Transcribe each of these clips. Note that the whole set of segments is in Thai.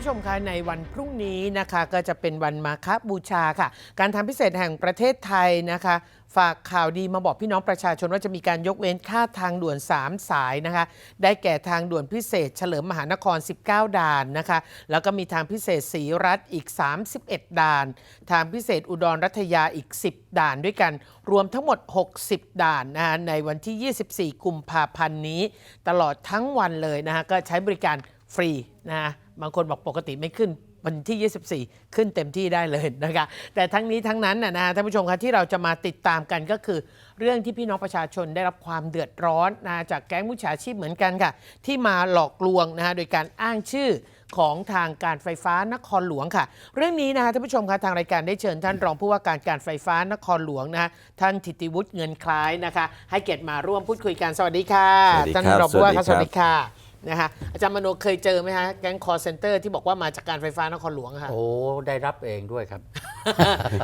ผู้ชมคะในวันพรุ่งนี้นะคะก็จะเป็นวันมาฆบูชาค่ะ การทำพิเศษแห่งประเทศไทยนะคะ ฝากข่าวดีมาบอกพี่น้องประชาชนว่าจะมีการยกเว้นค่าทางด่วน 3 สายนะคะ ได้แก่ทางด่วนพิเศษ เฉลิมมหานคร 19 ด่านนะคะ แล้วก็มีทางพิเศษศรีรัฐอีก 31 ด่าน ทางพิเศษอุดรรัตยาอีก 10 ด่านด้วยกัน รวมทั้งหมด 60 ด่านนะคะในวันที่ 24 กุมภาพันธ์นี้ ตลอดทั้งวันเลยนะคะก็ใช้บริการ ฟรีนะคะบางคนบอกปกติไม่ขึ้นวันที่ 24 ขึ้นเต็มที่ได้เลยนะคะแต่ทั้งนี้ทั้งนั้นนะนะท่านผู้ชมคะที่เราจะมาติดตามกันก็คือ เรื่องที่พี่น้องประชาชนได้รับความเดือดร้อนนะจากแก๊งมุจฉาชีพเหมือนกันค่ะ ที่มาหลอกลวงนะคะโดยการอ้างชื่อของทางการไฟฟ้านครหลวงค่ะ เรื่องนี้นะคะท่านผู้ชมคะทางรายการได้เชิญท่านรองผู้ว่าการการไฟฟ้านครหลวงนะคะท่านทิติวุฒิเงินคล้ายนะคะ ให้เกียรติมาร่วมพูดคุยกันสวัสดีค่ะสวัสดีครับท่านรองผู้ว่าครับสสวัวัสสดีดีครับค่ะ นะคะอาจารย์มโนเคยเจอไหมฮะแก๊งคอร์เซนเตอร์ที่บอกว่ามาจากการไฟฟ้านครหลวงอะค่ะ โอ้ได้รับเองด้วยครับ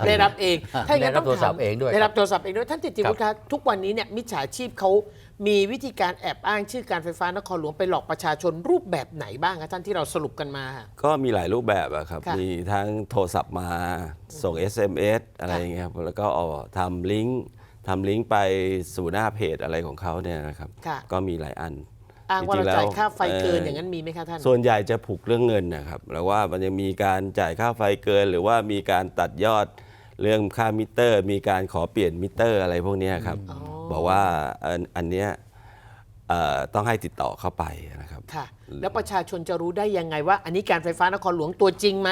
ได้รับเองถ้าอย่างนั้นได้รับต้องโทรศัพท์ถามเองด้วยได้รับโทรศัพท์เองด้วยท่านติติวุฒิคะทุกวันนี้เนี่ยมิจฉาชีพเขามีวิธีการแอบอ้างชื่อการไฟฟ้านครหลวงไปหลอกประชาชนรูปแบบไหนบ้างคะท่านที่เราสรุปกันมาค่ะก็มีหลายรูปแบบอะครับ ค่ะมีทั้งโทรศัพท์มาส่ง SMS อะไรอย่างเงี้ยครับแล้วก็เอาทำลิงก์ทำลิงก์ไปสู่หน้าเพจอะไรของเขาเนี่ยนะครับ ค่ะ ก็มีหลายอัน อ้างว่าจริเรางๆแล้วจ่ายค่าไฟเกินเอ่อออย่างนั้นมีไหมคะท่าน ส่วนใหญ่จะผูกเรื่องเงินนะครับแล้วว่ามันยังมีการจ่ายค่าไฟเกิน หรือว่ามีการตัดยอดเรื่องค่ามิเตอร์ มีการขอเปลี่ยนมิเตอร์อะไรพวกเนี้ยครับอ๋อบอกว่าอันอันเนี้ยเอ่อต้องให้ติดต่อเข้าไปนะครับค่ะแล้วประชาชนจะรู้ได้ยังไงว่า อันนี้การไฟฟ้านครหลวงตัวจริงไหม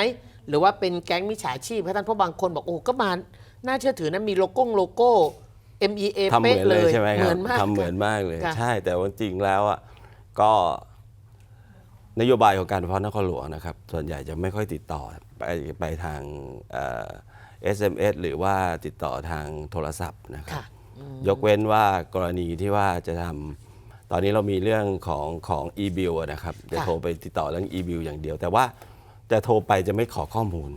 หรือว่าเป็นแก๊งมิจฉาชีพคะท่านเพราะบางคนบอกโอ้ก็มาน่าเชื่อถือนะมีโลโก้โลโก้ MEA ทำเหมืเป๊ะอนเลเลยยใช่ไหมคเหรัมืบอนมากทำเหมือนค่ะมากเลยค่ะใช่แต่ว่าจริงแล้วอะ ก็นโยบายของการไฟฟ้านครหลวงนะครับ ส่วนใหญ่จะไม่ค่อยติดต่อไปไปทางเอ่อ SMS หรือว่าติดต่อทางโทรศัพท์นะครับ ค่ะยกเว้นว่ากรณีที่ว่าจะทำตอนนี้เรามีเรื่องของของ e-bill อะนะครับ จะค่ะโทรไปติดต่อเรื่อง e-bill อย่างเดียว แต่ว่าจะโทรไปจะไม่ขอข้อมูล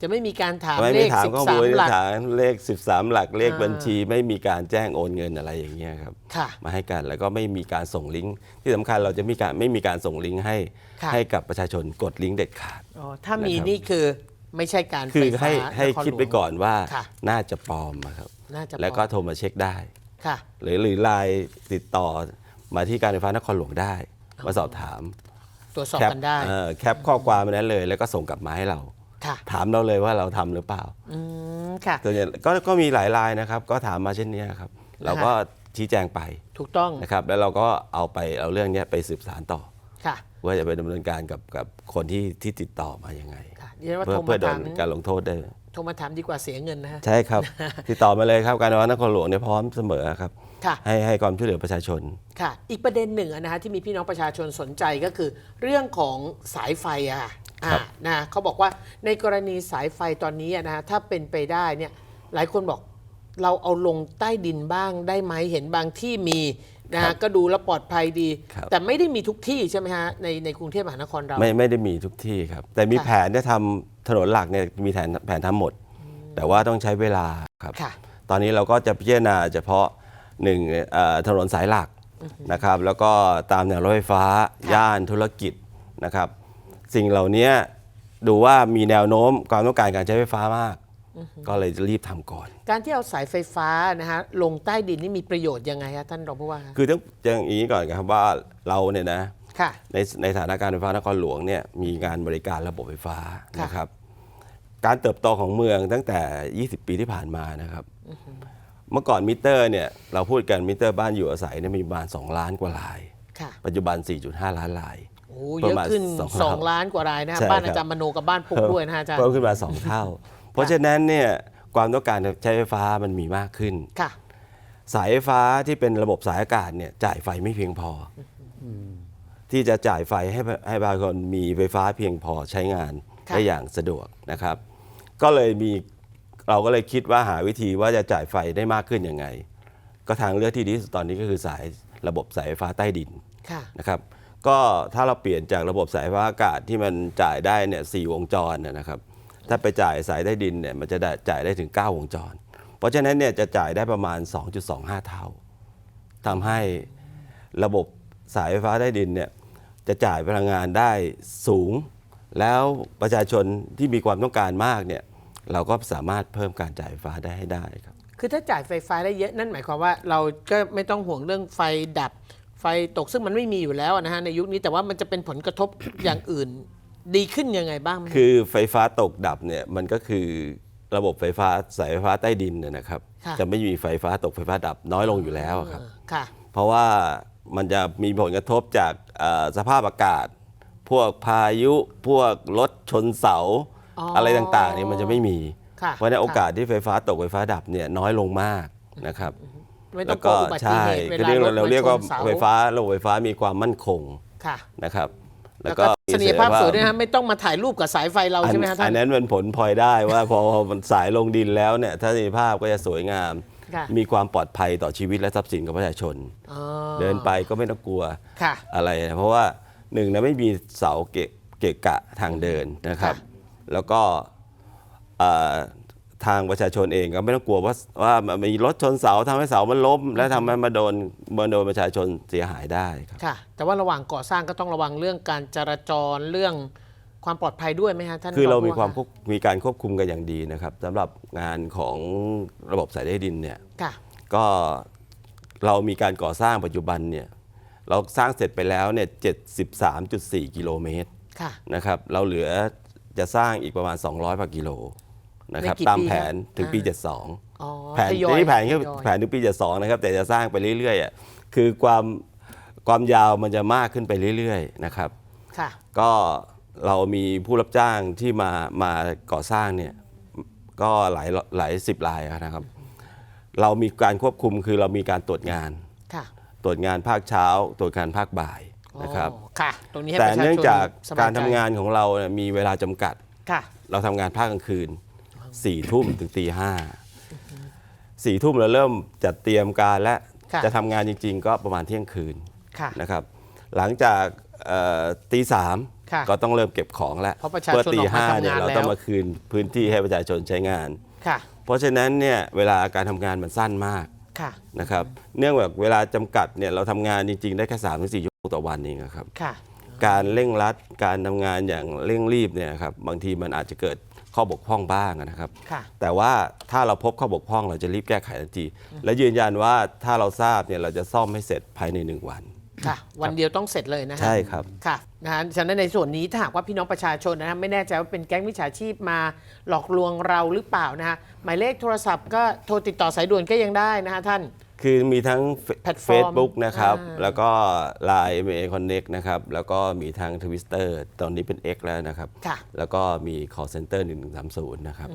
จะไม่มีการถามไม่เลไม่ขถามข้อมูล13หลักถามเลข 13 หลักเลขอ่า บัญชี ไม่มีการแจ้งโอนเงินอะไรอย่างเงี้ยครับ ค่ะ มาให้กันแล้วก็ไม่มีการส่งลิงก์ที่สำคัญเราจะมีการไม่มีการส่งลิงก์ให้ค่ะ ให้กับประชาชนกดลิงก์เด็ดขาด อ๋อถ้ามีนะครับ นี่คือไม่ใช่การคือไฟฟ้าให้ให้นรคิดหลวงไปก่อนว่าค่ะ น่าจะปลอมอะครับน่าจะแล้วก็ปลอมโทรมาเช็คได้ ค่ะ หรือหรือไลน์ติดต่อมาที่การไฟฟ้านครหลวงได้ มาสอบถามตรวจสอบแคปกันได้ เอ่อแคปข้อความมานั้นเลย แล้วก็ส่งกลับมาให้เราค่ะ ถามเราเลยว่าเราทำหรือเปล่าอืมค่ะส่วนใหญ่ก็ก็มีหลายรายนะครับ ก็ถามมาเช่นเนี้ยครับ เราก็ชี้แจงไปถูกต้องนะครับ แล้วเราก็เอาไปเอาเรื่องเนี้ยไปสืบสารต่อค่ะว่าจะไปดำเนินการกับกับคนที่ที่ติดต่อมายังไงค่ะเดี๋ยวว่าเพื่อโทรเพื่มาอโดถานมการลงโทษได้โทรมาถามดีกว่าเสียเงินนะฮะใช่ครับ ติดต่อมาเลยครับการไฟฟ้านครหลวงเนี่ยพร้อมเสมอครับค่ะให้ให้ความช่วยเหลือประชาชนค่ะ อีกประเด็นหนึ่งอะนะฮะที่มีพี่น้องประชาชนสนใจก็คือ เรื่องของสายไฟอะ ค่ะอ่าครับนะเขาบอกว่าในกรณีสายไฟตอนนี้อะนะฮะถ้าเป็นไปได้เนี่ยหลายคนบอกเราเอาลงใต้ดินบ้างได้ไหมเห็นบางที่มีนะฮะก็ดูแล้วปลอดภัยดี ครับ แต่ไม่ได้มีทุกที่ใช่ไหมฮะในในกรุงเทพมหานครเรา ไม่ไม่ได้มีทุกที่ครับ แต่มีค่ะ แผนที่ทำถนนหลักเนี่ยมีแผนแผนทำหมด แต่ว่าต้องใช้เวลาครับ ค่ะ ตอนนี้เราก็จะพิจารณาเฉพาะหนึ่งเอ่อถนนสายหลักนะครับ แล้วก็ตามแนวรถไฟฟ้า ย่านธุรกิจนะครับ สิ่งเหล่านี้ดูว่ามีแนวโน้มความต้องการการใช้ไฟฟ้ามาก ก็เลยจะรีบทำก่อน การที่เอาสายไฟฟ้านะฮะลงใต้ดินนี่มีประโยชน์ยังไงฮะท่านรองผู้ว่าฮะคือต้องอย่างนี้ก่อนครับว่าเราเนี่ยนะค่ะในในฐานะการไฟฟ้านครหลวงเนี่ยมีการบริการระบบไฟฟ้าค่ะนะครับ การเติบโตของเมืองตั้งแต่ 20 ปีที่ผ่านมานะครับ เมื่อก่อนมิเตอร์เนี่ยเราพูดกันมิเตอร์บ้านอยู่อาศัยเนี่ยมีประมาณ 2 ล้านกว่าลายค่ะปัจจุบัน 4.5 ล้านลายโอ้ เยอะขึ้นประมาณสองสองล้านกว่ารายนะฮะใช่บ้านครับอาจารย์มโนกับบ้านพุกด้วยนะฮะอาจารย์เพิ่มขึ้นมา 2 เท่า เพราะฉะนั้นเนี่ยความต้องการใช้ไฟฟ้ามันมีมากขึ้นค่ะ สายไฟฟ้าที่เป็นระบบสายอากาศเนี่ยจ่ายไฟไม่เพียงพออที่จะจ่ายไฟให้ให้ประชาชนมีไฟฟ้าเพียงพอใช้งานค่ะได้อย่างสะดวกนะครับ ก็เลยมีเราก็เลยคิดว่าหาวิธีว่าจะจ่ายไฟได้มากขึ้นยังไง ก็ทางเลือกที่ดีที่สุดตอนนี้ก็คือสายระบบสายไฟฟ้าใต้ดินค่ะนะครับ ก็ถ้าเราเปลี่ยนจากระบบสายฟ้าอากาศที่มันจ่ายได้เนี่ยสี่วงจรนะครับ ถ้าไปจ่ายสายใต้ดินเนี่ยมันจะได้จ่ายได้ถึง 9 วงจร เพราะฉะนั้นเนี่ยจะจ่ายได้ประมาณ 2.25 เท่าทำให้ระบบสายไฟฟ้าใต้ดินเนี่ยจะจ่ายพลังงานได้สูง แล้วประชาชนที่มีความต้องการมากเนี่ยเราก็สามารถเพิ่มการจ่ายไฟฟ้าได้ให้ได้ครับ คือถ้าจ่ายไฟฟ้าได้เยอะนั่นหมายความว่าเราก็ไม่ต้องห่วงเรื่องไฟดับ ไฟตกซึ่งมันไม่มีอยู่แล้วนะฮะในยุคนี้แต่ว่ามันจะเป็นผลกระทบ อย่างอื่น ดีขึ้นยังไงบ้างไหมคือไฟฟ้าตกดับเนี่ยมันก็คือระบบไฟฟ้าสายไฟฟ้าใต้ดินเนี่ยนะครับค่ะจะไม่มีไฟฟ้าตกไฟฟ้าดับน้อยลงอยู่แล้วครับเออค่ะ เพราะว่ามันจะมีผลกระทบจากเอ่อสภาพอากาศ พวกพายุ พวกรถชนเสา อ๋อออะไรต่างๆเนี่ยมันจะไม่มี ค่ะเพราะฉะนั้นโอกาสที่ไฟฟ้าตกไฟฟ้าดับเนี่ยน้อยลงมากนะครับ ไม่ต้แล้องวกลัก็วอุบัติใช่เหตุเวคือลาเรียกรถเราเรียกว่าชนสไฟฟ้าระบบไฟฟ้ามีความมั่นคงค่ะ นะครับ แล้วก็เสนียภาพสวยด้วยนะฮะไม่ต้องมาถ่ายรูปกับสายไฟเราอันใช่ไหมฮะท่าอันน นั้นเป็นผลพลอยได้ว่า พอมันสายลงดินแล้วเนี่ยทัศนียภาพก็จะสวยงาม ค่ะมีความปลอดภัยต่อชีวิตและทรัพย์สินของประชาชน อ๋อเดินไปก็ไม่ต้องกลัวค่ะอะไรนะเพราะว่าหนึ่งนะไม่มีเสาเกะเกะกะทางเดินนะครับค่ะแล้วก็เอ่อ ทางประชาชนเองก็ไม่ต้องกลัวว่าว่ามันมีรถชนเสาทำให้เสามันล้ม และทำให้มาโดนมาโดนประชาชนเสียหายได้ครับค่ะ แต่ว่าระหว่างก่อสร้างก็ต้องระวังเรื่องการจราจรเรื่องความปลอดภัยด้วยไหมฮะท่านคือเรางมีความะควบมีการควบคุมกันอย่างดีนะครับสำหรับงานของระบบสายใต้ดินเนี่ยค่ะก็เรามีการก่อสร้างปัจจุบันเนี่ยเราสร้างเสร็จไปแล้วเนี่ย73.4 กิโลเมตรค่ะนะครับ เราเหลือจะสร้างอีกประมาณ 200กว่ากิโล นะครับในกี่ตามปีแผนครับถึงปี อ่า 72 อ๋อแผนทยอยที่แผนแค่ทยอย แผนถึงปี 72 นะครับ แต่จะสร้างไปเรื่อยๆอะคือความความยาวมันจะมากขึ้นไปเรื่อยๆนะครับ ค่ะ ก็เรามีผู้รับจ้างที่มามาก่อสร้างเนี่ยก็หลายหลายสิบรายนะครับ เรามีการควบคุมคือเรามีการตรวจงาน ค่ะตรวจงานภาคเช้า ตรวจงานภาคบ่ายนะครับอ๋อค่ะ ตรงนี้ให้แต่ประชาชนเนื่องจากสบยการทำใจงานของเราเนี่ยมีเวลาจำกัด ค่ะ เราทำงานภาคกลางคืน สี่ทุ่มถึงตีห้าสี่ทุ่มเราเริ่มจัดเตรียมการและค่ะจะทำงานจริง ๆ ก็ประมาณเที่ยงคืนค่ะนะครับ หลังจากเอ่อตีสามค่ะก็ต้องเริ่มเก็บของแล้วเพราะประชาชนตีออกมาห้าทำงานเนี่ยเราแล้วต้องมาคืนพื้นที่ให้ประชาชนใช้งาน ค่ะ เพราะฉะนั้นเนี่ยเวลาการทำงานมันสั้นมากค่ะ นะครับ เนื่องจากเวลาจำกัดเนี่ยเราทำงานจริง ๆ ได้แค่สามถึงสี่ชั่วโมงต่อวันเองอะครับ ค่ะ การเร่งรัดการทำงานอย่างเร่งรีบเนี่ยครับบางทีมันอาจจะเกิด ข้อบกพร่องบ้างนะครับ ค่ะ แต่ว่าถ้าเราพบข้อบกพร่องเราจะรีบแก้ไขทันที และยืนยันว่าถ้าเราทราบเนี่ยเราจะซ่อมให้เสร็จภายในหนึ่งวัน ค่ะ วันเดียวต้องเสร็จเลยนะฮะ ใช่ครับ ค่ะนะฮะฉะนั้นในส่วนนี้ถ้าหากว่าพี่น้องประชาชนนะฮะไม่แน่ใจว่าเป็นแก๊งมิจฉาชีพมาหลอกลวงเราหรือเปล่านะฮะหมายเลขโทรศัพท์ก็โทรติดต่อสายด่วนก็ยังได้นะฮะท่าน คือมีทั้งแพลตฟอร์ม Facebook นะครับ อ่า แล้วก็ Line MA Connect นะครับ แล้วก็มีทาง Twitter ตอนนี้เป็น X แล้วนะครับ ค่ะ แล้วก็มี call center 1130 นะครับ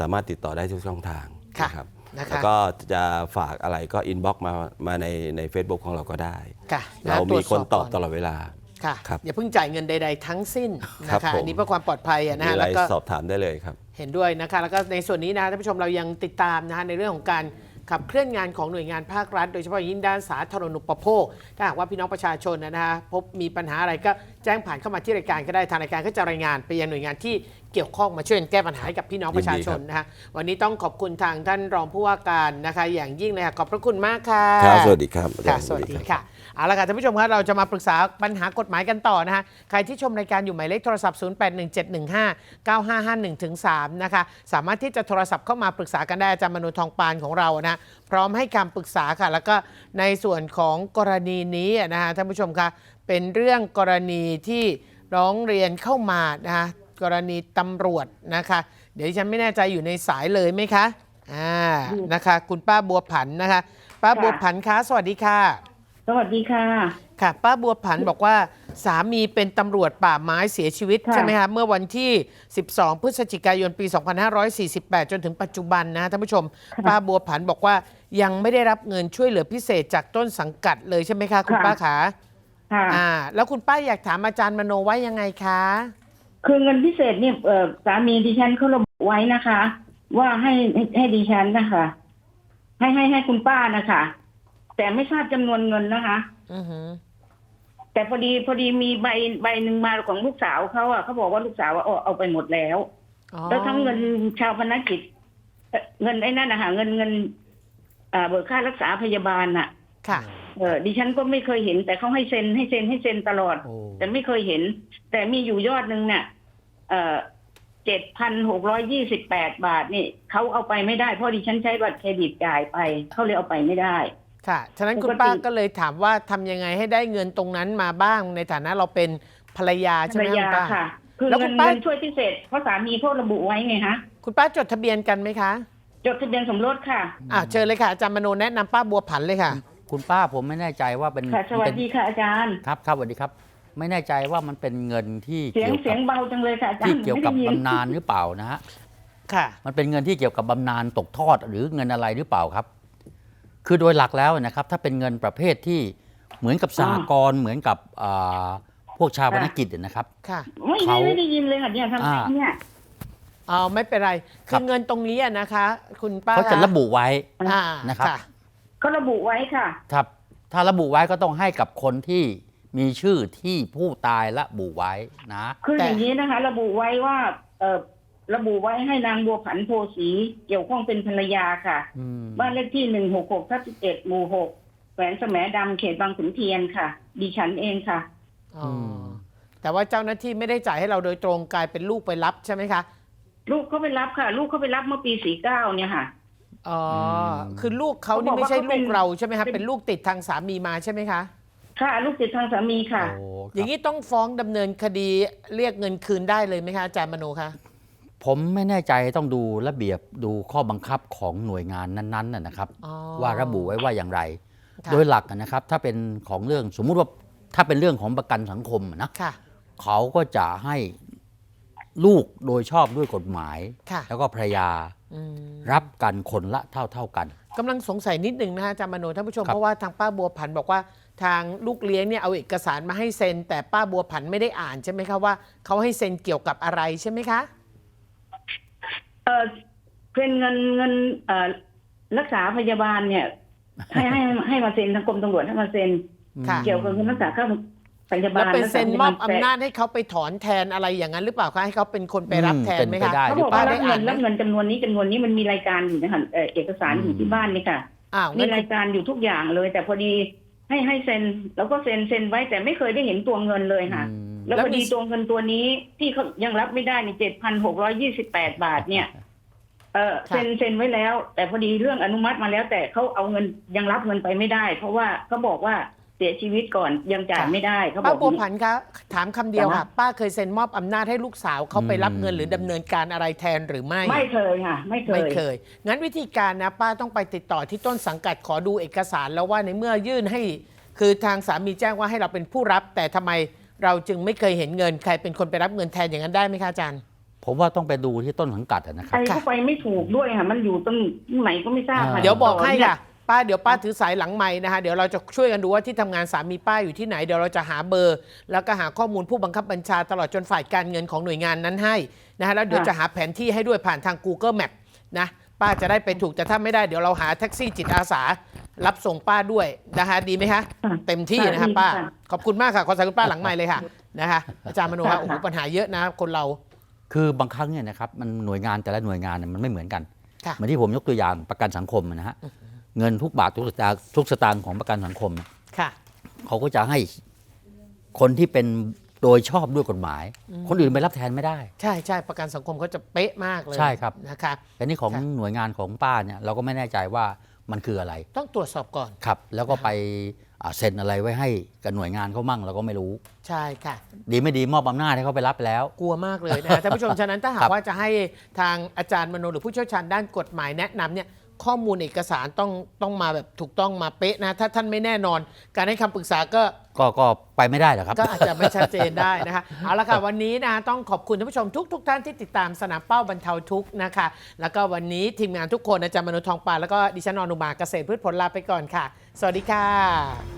สามารถติดต่อได้ทุกช่องทางค่ะนะครับ นะคะ แล้วก็จะฝากอะไรก็ inbox มามาในใน Facebook ของเราก็ได้ ค่ะะเรามีคนตอบวจสตลอดเวลา ค่ะครับอย่าเพิ่งจ่ายเงินใด ๆ ทั้งสิ้นครันะบคะผม อันนี้เพื่อความปลอดภัยอะนะมีฮะอะไรแล้วก็ สอบถามได้เลยครับ เห็นด้วยนะคะแล้วก็ในส่วนนี้นะท่านผู้ชมเรายังติดตามนะฮะในเรื่องของการ ขับเคลื่อนงานของหน่วยงานภาครัฐ โดยเฉพาะอย่างยิ่งด้านสาธารณูปโภค ถ้าหากว่าพี่น้องประชาชนนะฮะพบมีปัญหาอะไรก็แจ้งผ่านเข้ามาที่รายการก็ได้ทางรายการก็จะรายงานไปยังหน่วยงานที่เกี่ยวข้องมาช่วยกันแก้ปัญหาให้กับพี่น้องประชาชนนะฮะวันนี้ต้องขอบคุณทางท่านรองผู้ว่าการนะคะ อย่างยิ่งเลยค่ะขอบพระคุณมากค่ะครับสวัสดีครับอาจาค่ะรย์สวัสดีรับค่ะเอาละค่ะท่านผู้ชมครับเราจะมาปรึกษาปัญหากฎหมายกันต่อนะฮะใครที่ชมรายการอยู่หมายเลขโทรศัพท์ 0817159551ถึง3นะคะสามารถที่จะโทรศัพท์เข้ามาปรึกษากันได้อาจารย์มนุทองปานของเรานะพร้อมให้คำปรึกษาค่ะ แล้วก็ในส่วนของกรณีนี้นะฮะท่านผู้ชมคะ เป็นเรื่องกรณีที่ร้องเรียนเข้ามานะฮะกรณีตำรวจนะคะ เดี๋ยวดิฉันไม่แน่ใจอยู่ในสายเลยไหมคะอ่านะคะ คุณป้าบัวผันนะคะ ป้าบัวผันคะสวัสดีค่ะ สวัสดีค่ะ ค่ะ ป้าบัวผันบอกว่าสามีเป็นตำรวจป่าไม้เสียชีวิตค่ะใช่ไหมคะเมื่อวันที่ 12 พฤศจิกายนปี 2548 จนถึงปัจจุบันนะท่านผู้ชม ป้าบัวผันบอกว่ายังไม่ได้รับเงินช่วยเหลือพิเศษจากต้นสังกัดเลยใช่ไหมคะคุณป้าขา ค่ะ อ่า แล้วคุณป้าอยากถามอาจารย์มโนว่ายังไงคะ คือเงินพิเศษเนี่ยเออสามีดิฉันเขาระบุไว้นะคะ ว่าให้ให้ให้ดิฉันนะคะ ให้ให้ให้คุณป้านะคะ แต่ไม่ทราบจำนวนเงินนะคะ อือหือ แต่พอดีพอดีมีใบใบหนึ่งมาของลูกสาวเขาอะเขาบอกว่าลูกสาวว่าเอาเอาไปหมดแล้ว อ๋อแล้วทั้งเงินชาวพนักกิจเอ่อเงินไอ้นั่นนะคะเงินเงินอ่าเบิกค่ารักษาพยาบาลน่ะ ค่ะ เออดิฉันก็ไม่เคยเห็น แต่เขาให้เซ็นให้เซ็นให้เซ็นตลอด โอ้ แต่ไม่เคยเห็น แต่มีอยู่ยอดหนึ่งเนี่ยเอ่อเจ็ดพันหกร้อยยี่สิบแปดบาทนี่เขาเอาไปไม่ได้เพราะดิฉันใช้บัตรเครดิตจ่ายไปเขาเลยเอาไปไม่ได้ ค่ะ ฉะนั้นปกติคุณป้าก็เลยถามว่าทำยังไงให้ได้เงินตรงนั้นมาบ้าง ในฐานะเราเป็นภรรยาภใช่รไหมรคะยาคุณป้า ค่ะ คือแล้วคุเงิณนป้า เงินช่วยพิเศษเพราะสามีเขาระบุไว้ไงฮะคุณป้าจดทะเบียนกันไหมคะจดทะเบียนสมรสค่ะ อ่าเชิญเลยค่ะอาจารย์มโนแนะนำป้าบัวผันเลยค่ะ คุณป้าผมไม่แน่ใจว่าเป็นค่ะสวัสเป็นดีค่ะอาจารย์ ครับครับสวัสดีครับ ไม่แน่ใจว่ามันเป็นเงินที่เสียงเกี่ยวเสีกัยงบเบาจังเลยค่ะอาจารที่ย์เกี่ยวกับไม่ได้นบำนาญหรือเปล่านะฮะค่ะ มันเป็นเงินที่เกี่ยวกับบำนาญตกทอดหรือเงินอะไรหรือเปล่าครับ คือโดยหลักแล้วนะครับ ถ้าเป็นเงินประเภทที่เหมือนกับสหกรณ์เหมือนกับอ่าพวกชาวพนักกิจนะครับ ค่ะ ไม่เขาไม่ได้ยินเลยค่ะเนี่ยทำไมอ่าเนี่ยเอาไม่เป็นไรครัคือบเงินตรงนี้อะนะคะ คุณป้าเขาจะระบุไว้อ่านะครับ เขาระบุไว้ค่ะ ครับ ถ้าระบุไว้ก็ต้องให้กับคนที่มีชื่อที่ผู้ตายระบุไว้นะคือแต่อย่างนี้นะคะ ระบุไว้ว่าเออระบุไว้ให้นางบัวผันโพสีเกี่ยวข้องเป็นภรรยาค่ะ อืมบ้านเลขที่หนึ่งหกหกทับสิบเอ็ดหมู่หกแขวงแสมดำเขตบางขุนเทียนค่ะ ดิฉันเองค่ะ อ๋ออแต่ว่าเจ้าหน้าที่ไม่ได้จ่ายให้เราโดยตรงกลายเป็นลูกไปรับใช่ไหมคะ ลูกเขาไปรับค่ะ ลูกเขาไปรับเมื่อปีสี่เก้าเนี่ยค่ะ อ๋ออม คือลูกเขานี่เขาบอกไม่ใช่ว่าเขาเป็ลูนกเราใช่ไหมคะเป็น เป็นลูกติดทางสามีมาใช่ไหมคะ ค่ะลูกติดทางสามีค่ะ โอ้ครับอย่างนี้ต้องฟ้องดำเนินคดีเรียกเงินคืนได้เลยไหมคะอาจารย์มโนคะผมไม่แน่ใจต้องดูระเบียบดูข้อบังคับของหน่วยงานนั้นๆนะนะครับ อ๋อว่าระบุไว้ว่าอย่างไร ค่ะโดยหลักนะครับ ถ้าเป็นของเรื่องสมมุติว่าถ้าเป็นเรื่องของประกันสังคมนะค่ะ เขาก็จะให้ ลูกโดยชอบด้วยกฎหมาย ค่ะแล้วก็ภรรยาอืมรับกันคนละเท่าเท่าๆกัน กำลังสงสัยนิดหนึ่งนะคะอาจารย์มโนท่านผู้ชม ครับ เพราะว่าทางป้าบัวผันบอกว่าทางลูกเลี้ยงเนี่ยเอาเอกสารมาให้เซ็น แต่ป้าบัวผันไม่ได้อ่านใช่ไหมคะว่าเขาให้เซ็นเกี่ยวกับอะไรใช่ไหมคะ เออเป็นเงินเงินเอ่อรักษาพยาบาลเนี่ย ให้ให้ให้มาเซ็นทางกรมตำรวจให้มาเซ็น ค่ะ เกี่ยวกับเงินรักษาค่า พยาแล้วบาลเป็นเซ็นมอบรักษพยอำบลนาจให้เขาไปถอนแทนอะไรอย่างนั้นหรือเปล่าคะให้เขาเป็นคนไปรับอืมแทนไหมเป็นไปคะได้เขาหรืบอกเปว่าล่ารับเงินรับเงินจำนวนนี้จำนวนนี้มันมีรายการอยู่นะคะเอ่อเอกสารอยู่ที่บ้านนี่ค่ะอ้าวมีงั้นรายการอยู่ทุกอย่างเลย แต่พอดีให้ให้เซ็นแล้วก็เซ็นเซ็นไว้แต่ไม่เคยได้เห็นตัวเงินเลยค่ะอืมแล้วพอดีตัวเงินตัวนี้ที่เขายังรับไม่ได้ในเจ็ดพันหกร้อยี่สิบแปดบาทเนี่ยเออเซ็นเซ็นไว้แล้ว แต่พอดีเรื่องอนุมัติมาแล้ว แต่เขาเอาเงินยังรับเงินไปไม่ได้ เพราะว่าเขาบอกว่า เสียชีวิตก่อนยังจ่ายไม่ได้เขาบป้าอกบัวผันคะถามคำเดียวค่ะจ้ะป้าเคยเซ็นมอบอำนาจให้ลูกสาวเขาไปรับเงินอืมหรือดำเนินการอะไรแทนหรือไม่ ไม่เคยค่ะ ไม่เคไม่ย เคย งั้นวิธีการนะ ป้าต้องไปติดต่อที่ต้นสังกัดขอดูเอกสารแล้วว่าในเมื่อยื่นให้ คือทางสามีแจ้งว่าให้เราเป็นผู้รับ แต่ทำไมเราจึงไม่เคยเห็นเงิน ใครเป็นคนไปรับเงินแทนอย่างนั้นได้ไหมคะอาจารย์ ผมว่าต้องไปดูที่ต้นสังกัดอะนะคใครับรเข้าไปไม่ถูกด้วยค่ะ มันอยู่ตรงไหนก็ไม่ทราบค่ะอ่าเดี๋ยวบอกให้เนี่ยค่ะ ป้าเดี๋ยวป้าถือสายหลังไม้นะคะเดี๋ยวเราจะช่วยกันดูว่าที่ทำงานสามีป้าอยู่ที่ไหนเดี๋ยวเราจะหาเบอร์ แล้วก็หาข้อมูลผู้บังคับบัญชาตลอดจนฝ่ายการเงินของหน่วยงานนั้นให้นะคะแล้วเดี๋ยวจะหาแผนที่ให้ด้วยผ่านทาง Google Map นะป้าจะได้ไปถูกแต่ถ้าไม่ได้เดี๋ยวเราหาแท็กซี่จิตอาสา รับส่งป้าด้วยนะคะดีไหมคะค่ะเต็มที่นะคะดีป้า ค่ะ ขอบคุณมากค่ะขอสายคุณป้าหลังไม้เลยค่ะนะคะอาจารย์มโนค่ะคะโอ้โหปัญหาเยอะนะคนเรา คือบางครั้งเนี่ยนะครับมันหน่วยงานแต่ละหน่วยงานเนี่ยมันไม่เหมือนกันค่ะ เหมือนที่ผมยกตัวอย่างประกันสังคมนะฮะ เงินทุกบาททุกสตางค์ทุกสตางค์ของประกันสังคมค่ะเขาก็จะให้คนที่เป็นโดยชอบด้วยกฎหมาย คนอื่นไปรับแทนไม่ได้ ใช่ใช่ประกันสังคมเขาจะเป๊ะมากเลยใช่ครับนะคะแต่นี่ของค่ะหน่วยงานของป้าเนี่ยเราก็ไม่แน่ใจว่ามันคืออะไร ต้องตรวจสอบก่อนครับ แล้วก็ไปอ่าเซ็นอะไรไว้ให้กับหน่วยงานเขามั่งเราก็ไม่รู้ ใช่ค่ะ ดีไม่ดีมอบอำนาจให้เขาไปรับไปแล้ว กลัวมากเลยนะท่านผู้ชมฉะนั้นถ้าหาครักบว่าจะให้ทางอาจารย์มโนหรือผู้เชี่ยวชาญด้านกฎหมายแนะนำเนี่ย ข้อมูลเอกสารต้องต้องมาแบบถูกต้องมาเป๊ะนะ ถ้าท่านไม่แน่นอน การให้คำปรึกษาก็ ก็ก็ไปไม่ได้หรอกครับ ก็อาจจะไม่ชัดเจนได้นะคะ เอาละค่ะวันนี้นะต้องขอบคุณท่านผู้ชมทุกทุกท่านที่ติดตามสนามเป้าบรรเทาทุกข์นะคะ แล้วก็วันนี้ทีมงานทุกคนอาจารย์มโนทองปานแล้วก็ดิฉันอนุมาเกษตรพืชผลลาไปก่อนค่ะ สวัสดีค่ะ